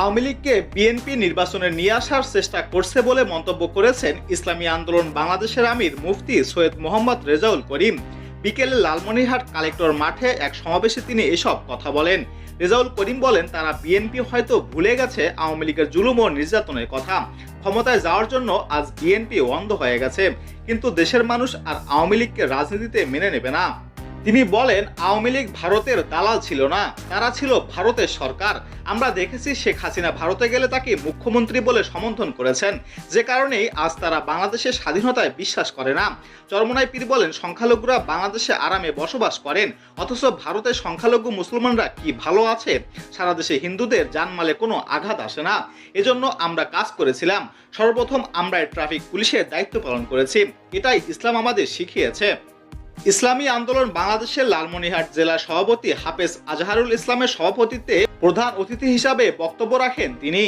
আওয়ামী লীগকে বিএনপি নির্বাচনে নিয়ে আসার চেষ্টা করছে বলে মন্তব্য করেছেন ইসলামী আন্দোলন বাংলাদেশের আমির মুফতি সৈয়দ মোহাম্মদ রেজাউল করিম। বিকেলে লালমনিরহাট কালেক্টর মাঠে এক সমাবেশে তিনি এসব কথা বলেন। রেজাউল করিম বলেন, তারা বিএনপি হয়তো ভুলে গেছে আওয়ামী লীগের জুলুম ও নির্যাতনের কথা। ক্ষমতায় যাওয়ার জন্য আজ বিএনপি অন্ধ হয়ে গেছে। কিন্তু দেশের মানুষ আর আওয়ামী লীগকে রাজনীতিতে মেনে নেবে না। তিনি বলেন, আওয়ামী লীগ ভারতের দালাল ছিল না, তারা ছিল ভারতের সরকার। আমরা দেখেছি শেখ হাসিনা ভারতে গেলে তাকে মুখ্যমন্ত্রী বলে সমর্থন করেছেন। যে কারণেই আজ তারা বাংলাদেশের স্বাধীনতায় বিশ্বাস করে না। চরমনাই পীর বলেন, সংখ্যালঘুরা বাংলাদেশে আরামে বসবাস করেন, অথচ ভারতের সংখ্যালঘু মুসলমানরা কি ভালো আছে? সারা দেশে হিন্দুদের জানমালে কোনো আঘাত আসে না। এজন্য আমরা কাজ করেছিলাম। সর্বপ্রথম আমরা ট্রাফিক পুলিশের দায়িত্ব পালন করেছি। এটাই ইসলাম আমাদের শিখিয়েছে। ইসলামী আন্দোলন বাংলাদেশের লালমনিহাট জেলা সভাপতি হাফেজ আজহারুল ইসলামের সভাপতিত্বে প্রধান অতিথি হিসাবে বক্তব্য রাখেন তিনি।